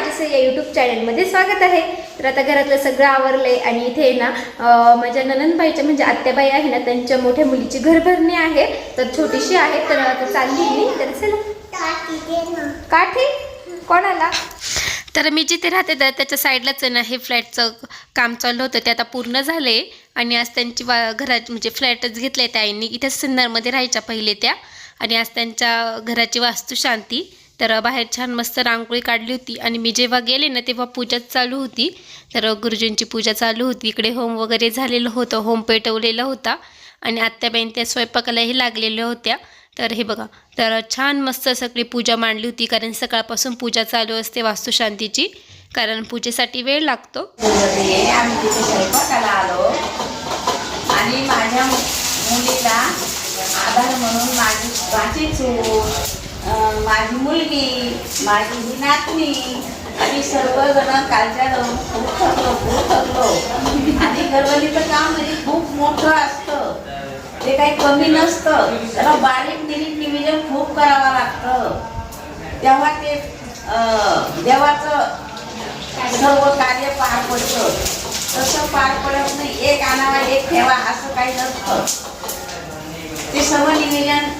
पुन्हा एकदा माझ्या या यूट्यूब चॅनलमध्ये स्वागत आहे. तर आता घरातलं सगळं आवरलंय आणि इथे ना माझ्या ननंदबाईच्या म्हणजे आत्याबाई आहे ना त्यांच्या मोठ्या मुलीची घरभरणी आहे. तर छोटीशी आहे तर आता चालली मी. तर चला. काठी कोणाला? तर मी जिथे राहते तर त्याच्या साईडलाच ना हे फ्लॅटचं काम चालू होतं. ते आता पूर्ण झाले. आणि आज त्यांची वा घरात म्हणजे फ्लॅटच घेतले त्या आईंनी. इथे सिन्नरमध्ये राहायच्या पहिले त्या. आणि आज त्यांच्या घराची वास्तुशांती. तर बाहेर छान मस्त रांगोळी काढली होती. आणि मी जेव्हा गेले ना तेव्हा पूजाच चालू होती. तर गुरुजींची पूजा चालू होती. इकडे होम वगैरे झालेलं होतं. होम पेटवलेला होता. आणि आत्याबाईन त्या स्वयंपाकालाही लागलेल्या होत्या. तर हे बघा तर छान मस्त सगळी पूजा मांडली होती. कारण सकाळपासून पूजा चालू असते वास्तुशांतीची. कारण पूजेसाठी वेळ लागतो. आलो आणि माझ्या मुलीला आधार म्हणून माझी माझी चूक माझी मुलगी माझी ही नातनी आणि सर्वजण कालच्या जाऊन खूप थकलो खूप थकलो. आणि घरवलीचं काम म्हणजे खूप मोठं असतं. ते काही कमी नसतं. त्याला बारीक निरीक निविजन खूप करावं लागतं. तेव्हा ते अं, देवाचं सर्व कार्य पार पडतं. तसं पार पडत नाही. एक आणावा एक ठेवा असं काही नसतं. ते सर्व निवेदन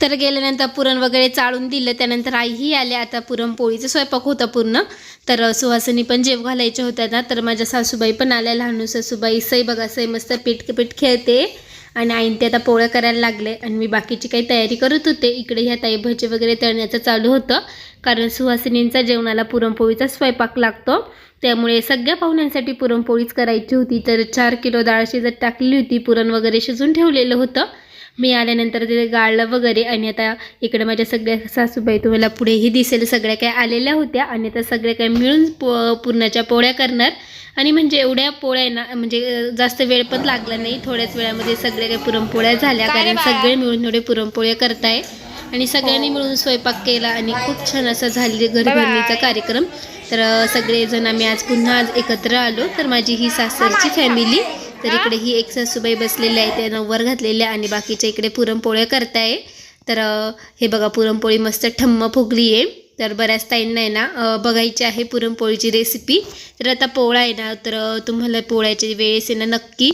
तर गेल्यानंतर पुरण वगैरे चाळून दिलं त्यानंतर आईही आली आता पुरणपोळीचा स्वयंपाक होता पूर्ण. तर सुहासनी पण जेव घालायच्या होत्या ना तर माझ्या सासूबाई पण आल्या लहानू सासूबाई सई बघा सई मस्त पीठ पीठ खेळते. आणि आईन ते आता पोळ्या करायला लागले. आणि मी बाकीची काही तयारी करत होते. इकडे ह्या ताई भजे वगैरे तळण्याचं चालू होतं. कारण सुहासिनींचा जेवणाला पुरणपोळीचा स्वयंपाक लागतो. त्यामुळे सगळ्या पाहुण्यांसाठी पुरणपोळीच करायची होती. तर चार किलो डाळ शिजत टाकली होती पुरण वगैरे शिजून ठेवलेलं होतं. मी आल्यानंतर ते गाळलं वगैरे. आणि आता इकडे माझ्या सगळ्या सासूबाई तुम्हाला पुढेही दिसेल. सगळ्या काय आलेल्या होत्या. आणि आता सगळ्या काय मिळून पो पुरणाच्या पोळ्या करणार. आणि म्हणजे एवढ्या पोळ्या ना म्हणजे जास्त वेळ पण लागला नाही. थोड्याच वेळामध्ये सगळ्या काही पुरणपोळ्या झाल्या. कारण सगळे मिळून एवढे पुरणपोळ्या करताय. आणि सगळ्यांनी मिळून स्वयंपाक केला. आणि खूप छान असा झाले घरभरणीचा कार्यक्रम. तर सगळेजण आम्ही आज पुन्हा आज एकत्र आलो. तर माझी ही सासरची फॅमिली तर इकडे ही एक सासूबाई बसलेली आहे त्या नऊवर घातलेल्या आणि बाकीच्या इकडे पुरणपोळ्या करताय. तर हे बघा पुरणपोळी मस्त ठम्म फुगली आहे. तर बऱ्याच ताईंना आहे ना बघायची आहे पुरणपोळीची रेसिपी. तर आता पोळा आहे ना तर तुम्हाला पोळ्याच्या वेळेस आहे ना नक्की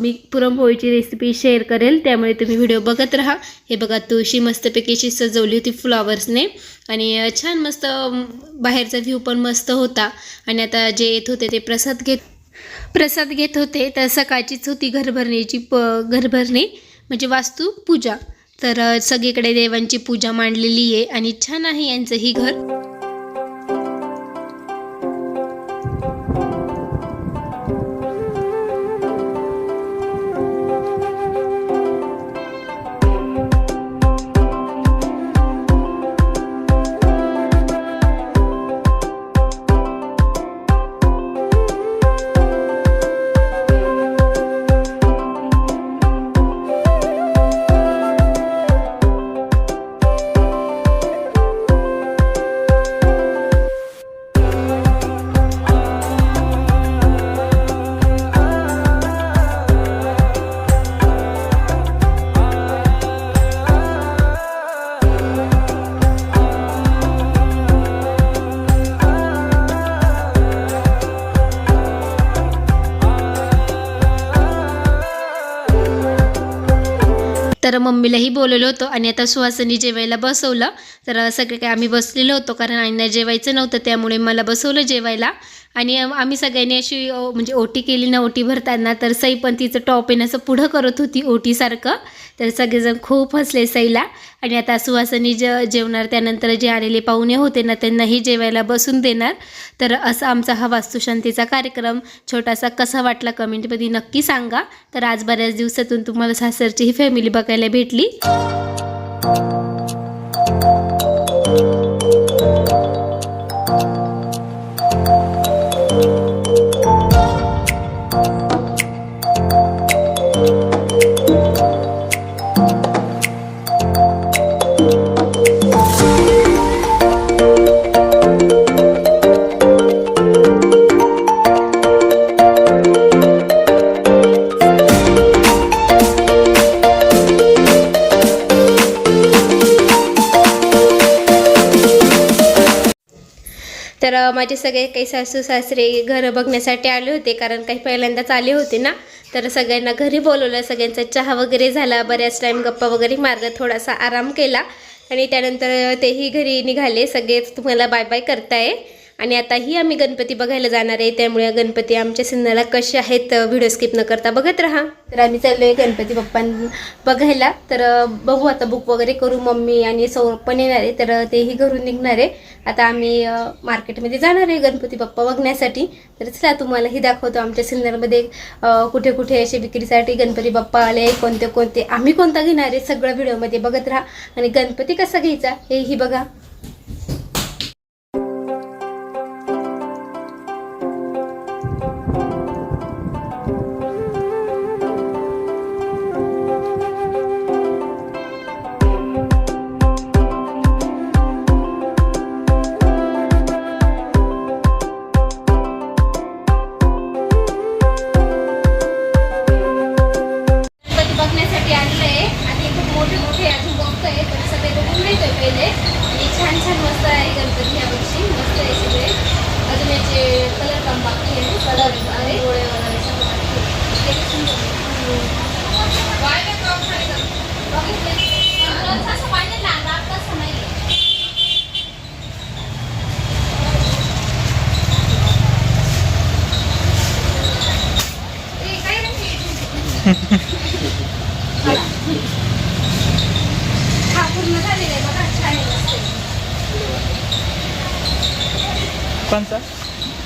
मी पुरणपोळीची रेसिपी शेअर करेल. त्यामुळे तुम्ही व्हिडिओ बघत राहा. हे बघा तुळशी मस्तपैकी अशी सजवली होती फ्लॉवर्सने. आणि छान मस्त बाहेरचा व्ह्यू पण मस्त होता. आणि आता जे येत होते ते प्रसाद घेत प्रसाद घेत होते. तर सकाळचीच होती घरभरणीची प घरभरणी म्हणजे वास्तू पूजा तर सगळीकडे देवांची पूजा मांडलेली आहे आणि छान आहे यांचं ही घर. तर मम्मीलाही बोलवलं होतं आणि आता सुहासनी जेवायला बसवलं. तर सगळे काय आम्ही बसलेलो होतो कारण आईंना जेवायचं नव्हतं त्यामुळे मला बसवलं जेवायला. आणि आम्ही सगळ्यांनी अशी म्हणजे ओटी केली ना ओटी भरताना तर सई पण तिचं टॉप येणं असं पुढं करत होती ओटीसारखं. तर सगळेजण खूप हसले सईला. आणि आता सुवासनी ज जेवणार त्यानंतर जे आलेले पाहुणे होते ना त्यांनाही जेवायला बसून देणार. तर असा आमचा हा वास्तुशांतीचा कार्यक्रम. छोटासा कसा वाटला कमेंटमध्ये नक्की सांगा. तर आज बऱ्याच दिवसातून तुम्हाला सासरची ही फॅमिली बघायला भेटली. माझे सगळे काही सासू सासरे घरं बघण्यासाठी आले होते कारण काही पहिल्यांदाच आले होते ना. तर सगळ्यांना घरी बोलवलं सगळ्यांचा चहा वगैरे झाला बऱ्याच टाईम गप्पा वगैरे मारला थोडासा आराम केला. आणि त्यानंतर तेही घरी निघाले सगळेच तुम्हाला बाय बाय करताय. आणि आताही आम्ही गणपती बघायला जाणार आहे त्यामुळे गणपती आमच्या सिन्नरला कसे आहेत व्हिडिओ स्किप न करता बघत राहा. तर आम्ही चाललोय गणपती बाप्पा बघायला. तर बघू आता बुक वगैरे करू मम्मी आणि सौर पण येणार आहे तर तेही घरून निघणार आहे. आता आम्ही मार्केटमध्ये जाणार आहे गणपती बाप्पा बघण्यासाठी. तर चला तुम्हालाही दाखवतो आमच्या सिन्नरमध्ये कुठे कुठे असे विक्रीसाठी गणपती बाप्पा आले कोणते कोणते आम्ही कोणता घेणार आहे सगळं व्हिडिओमध्ये बघत राहा. आणि गणपती कसा घ्यायचा हेही बघा. रंग आहे? हा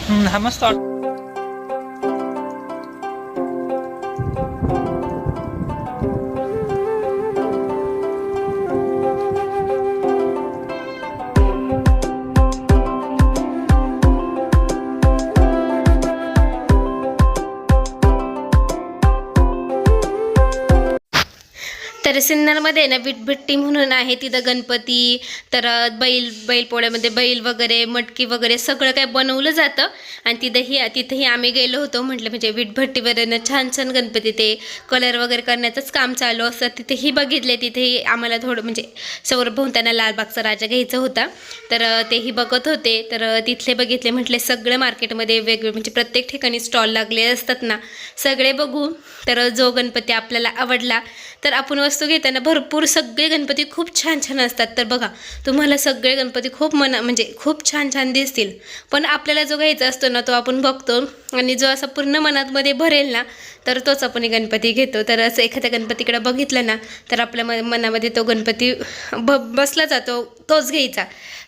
पूर्ण तर सिन्नरमध्ये ना विटभट्टी म्हणून आहे तिथं गणपती तर बैल बैलपोळ्यामध्ये बैल वगैरे मटकी वगैरे सगळं काय बनवलं जातं. आणि तिथंही तिथंही आम्ही गेलो होतो म्हटलं म्हणजे विटभट्टीवर ना छान छान गणपती ते कलर वगैरे करण्याचंच काम चालू असतं. तिथेही बघितले तिथेही आम्हाला थोडं म्हणजे सौरभ भाऊंतांना लालबागचा राजा घ्यायचा होता. तर तेही बघत होते. तर तिथले बघितले म्हटले सगळं मार्केटमध्ये वेगवेगळे म्हणजे प्रत्येक ठिकाणी स्टॉल लागले असतात ना. सगळे बघू. तर जो गणपती आपल्याला आवडला तर आपण वस्तू घेताना भरपूर सगळे गणपती खूप छान छान असतात. तर बघा तुम्हाला सगळे गणपती खूप मना म्हणजे खूप छान छान दिसतील. पण आपल्याला जो घ्यायचा असतो ना तो आपण बघतो आणि जो असा पूर्ण मनातमध्ये भरेल ना तर तोच आपण गणपती घेतो. तर असं एखाद्या गणपतीकडे बघितलं ना तर आपल्या म मनामध्ये तो गणपती ब बसला जातो तोच घ्यायचा.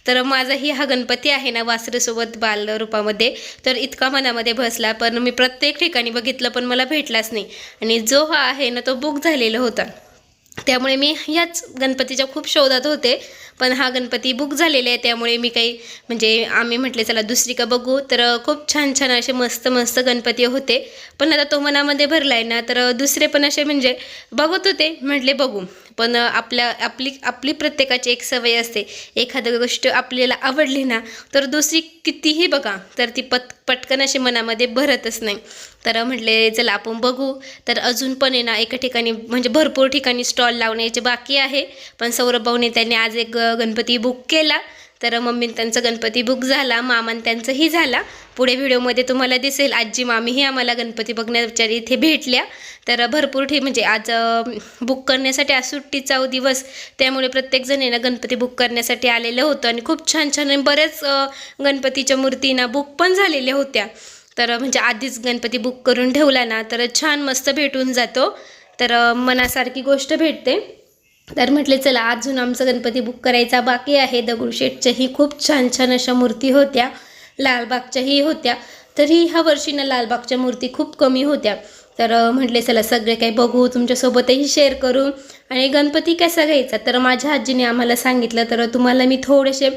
तर माझाही हा गणपती आहे ना वासरेसोबत बाल रूपामध्ये. तर इतका मनामध्ये बसला पण मी प्रत्येक ठिकाणी बघितलं पण मला भेटलाच नाही. आणि जो हा आहे ना तो बुक झालेला होता. त्यामुळे मी ह्याच गणपतीच्या खूप शोधात होते पण हा गणपती बुक झालेला आहे त्यामुळे मी काही म्हणजे आम्ही म्हटले चला दुसरी का बघू. तर खूप छान छान असे मस्त मस्त गणपती होते. पण आता तो मनामध्ये भरला आहे ना तर दुसरे पण असे म्हणजे बघत होते म्हटले बघू. पण आपल्या आपली आपली प्रत्येकाची एक सवय असते. एखादं गोष्ट आपल्याला आवडली ना तर दुसरी कितीही बघा तर ती पट पटकन अशी मनामध्ये भरतच नाही. तर म्हटले चला आपण बघू. तर अजून पण आहे ना एका ठिकाणी म्हणजे भरपूर ठिकाणी स्टॉल लावण्याचे बाकी आहे. पण सौरभ भाऊने त्यांनी आज एक गणपती बुक केला. तर मम्मी त्यांचा गणपती बुक झाला मामान त्यांचंही झाला. पुढे व्हिडिओमध्ये तुम्हाला दिसेल आजी मामीही आम्हाला गणपती बघण्याच्या इथे भेटल्या. तर भरपूर ठे म्हणजे आज बुक करण्यासाठी आज सुट्टीचा हो दिवस. त्यामुळे प्रत्येकजण येणं गणपती बुक करण्यासाठी आलेलं होतं. आणि खूप छान छान बऱ्याच गणपतीच्या मूर्तींना बुक पण झालेल्या होत्या. तर म्हणजे आधीच गणपती बुक करून ठेवला ना तर छान मस्त भेटून जातो. तर मनासारखी गोष्ट भेटते. तर म्हटले चला अजून आमचा गणपती बुक करायचा बाकी आहे. दगडूशेठच्याही खूप छान छान अशा मूर्ती होत्या. लालबागच्याही होत्या. तरी ह्या वर्षी ना लालबागच्या मूर्ती खूप कमी होत्या. तर म्हटले चला सगळे काही बघू तुमच्यासोबतही शेअर करू. आणि गणपती कसा घ्यायचा? तर माझ्या आजीने आम्हाला सांगितलं. तर तुम्हाला मी थोडेसे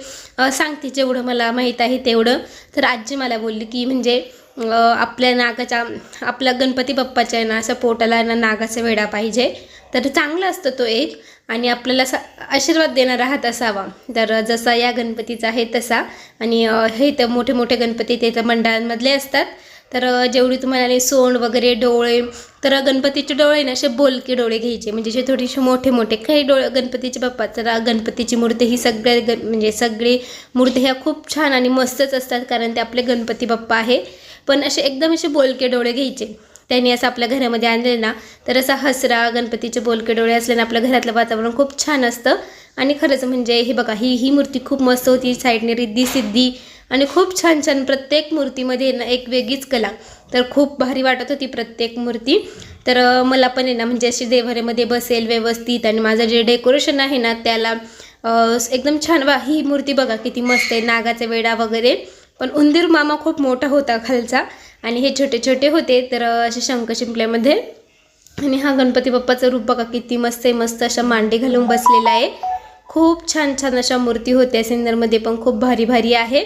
सांगते जेवढं मला माहीत आहे तेवढं. तर आजी मला बोलली की म्हणजे आपल्या नागाच्या आपल्या गणपती बाप्पाच्या आहे ना असं पोटाला ना नागाचा वेडा पाहिजे. तर चांगला असतो तो एक. आणि आपल्याला असा आशीर्वाद देणारा हात असावा. तर जसा या गणपतीचा आहे तसा. आणि हे तर मोठे मोठे गणपती ते तर मंडळांमधले असतात. तर जेवढी तुम्हाला सोंड वगैरे डोळे तर गणपतीचे डोळे ना असे बोलके डोळे घ्यायचे. म्हणजे जे थोडेसे मोठे मोठे काही डोळे गणपतीचे बाप्पा तर गणपतीची मूर्ती ही सगळ्या ग म्हणजे सगळी मूर्ती ह्या खूप छान आणि मस्तच असतात. कारण ते आपले गणपती बाप्पा आहे. पण असे एकदम असे बोलके डोळे घ्यायचे. त्यांनी असं आपल्या घरामध्ये आणले ना तर असा हसरा गणपतीचे बोलके डोळे असल्याने आपल्या घरातलं वातावरण खूप छान असतं. आणि खरंच म्हणजे हे बघा ही ही मूर्ती खूप मस्त होती साईडने रिद्धी सिद्धी आणि खूप छान छान प्रत्येक मूर्तीमध्ये ना एक वेगळीच कला. तर खूप भारी वाटत होती प्रत्येक मूर्ती. तर मला पण आहे ना म्हणजे अशी देवाऱ्यामध्ये बसेल व्यवस्थित आणि माझं जे डेकोरेशन आहे ना त्याला एकदम छान वा ही मूर्ती बघा किती मस्त आहे नागाचा वेडा वगैरे. पण उंदीर मामा खूप मोठा होता खालचा. आणि हे छोटे छोटे होते तर असे शंख शिंपल्यामध्ये. आणि हा गणपती बाप्पाचं रूप बघा किती मस्त आहे मस्त अशा मांडे घालून बसलेला आहे. खूप छान छान अशा मूर्ती होत्या सिन्नरमध्ये पण खूप भारी भारी आहे.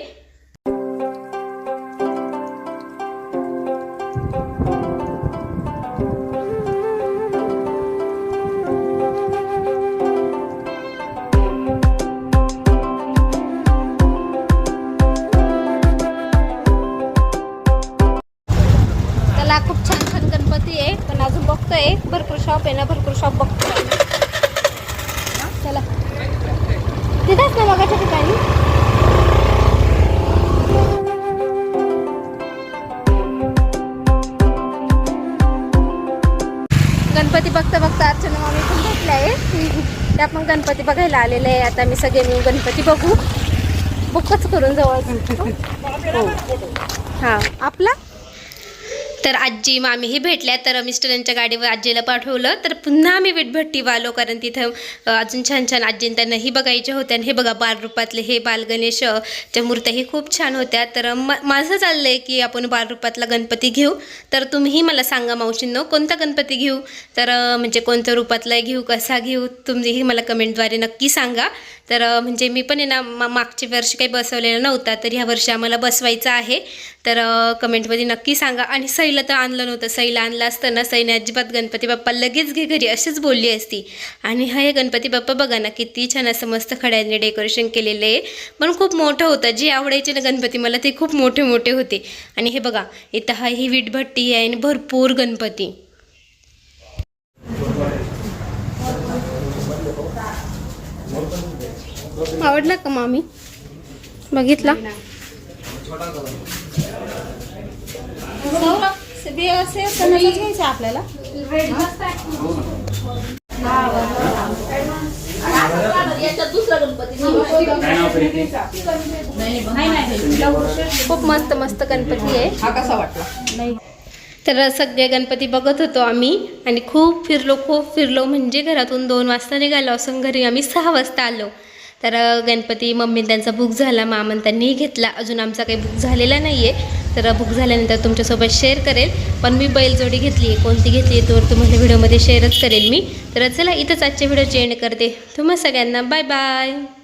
त्याला खूप छान छान गणपती आहे पण अजून बघतोय. भरपूर शॉप आहे ना भरपूर शॉप बघतोय. चला. तिथेच ना मगाच्या ठिकाणी. गणपती बघता बघता अर्चना मामी पण भेटल्या आहे. त्या पण गणपती बघायला आलेले आहे. आता मी सगळे मिळून गणपती बघू. बुकच करून जवळ. हां. आपला? तर आजी मामीही भेटल्या. तर मिस्टरांच्या गाडीवर आजीला पाठवलं. तर पुन्हा आम्ही विटभट्टी आलो कारण तिथं अजून छान छान आजीं त्यांनाही बघायच्या होत्या आणि हे बघा बालरूपातले हे बालगणेश च्या मूर्त्याही खूप छान होत्या. तर म माझं चाललं आहे की आपण बालरूपातला गणपती घेऊ. तर तुम्हीही मला सांगा मावशींनो कोणता गणपती घेऊ? तर म्हणजे कोणत्या रूपातला घेऊ कसा घेऊ? तुम्हीही मला कमेंटद्वारे नक्की सांगा. तर म्हणजे मी पण आहे ना मा मागच्या वर्षी काही बसवलेला नव्हता तर ह्या वर्षी आम्हाला बसवायचं आहे. तर कमेंटमध्ये नक्की सांगा. आणि सईला तर आणलं नव्हतं. सईला आणलं असतं ना सईने अजिबात गणपती बाप्पा लगेच घे घरी अशीच बोलली असती. आणि हा हे गणपती बाप्पा बघा ना किती छान असं मस्त खड्यांनी डेकोरेशन केलेलं आहे. पण खूप मोठं होतं. जे आवडायचे ना गणपती मला ते खूप मोठे मोठे होते. आणि हे बघा इथं हा ही वीटभट्टी आहे आणि भरपूर गणपती. आवडला का मामी? बघितला? घ्यायचं आपल्याला. खूप मस्त मस्त गणपती आहे. हा कसा वाटला? तर सगळे गणपती बघत होतो आम्ही आणि खूप फिरलो खूप फिरलो. म्हणजे घरातून दोन वाजता निघालो असून घरी आम्ही सहा वाजता आलो. तर गणपती मम्मी त्यांचा बुक झाला. मामन त्यांनीही घेतला. अजून आमचा काही बुक झालेला नाही आहे तर बुक झाल्यानंतर तुमच्यासोबत शेअर करेल. पण मी बैलजोडी घेतली आहे. कोणती घेतली आहे तर तुम्हाला व्हिडिओमध्ये शेअरच करेल मी. तर चला इथंच आजचे व्हिडिओ एंड करते. तुम्हा सगळ्यांना बाय बाय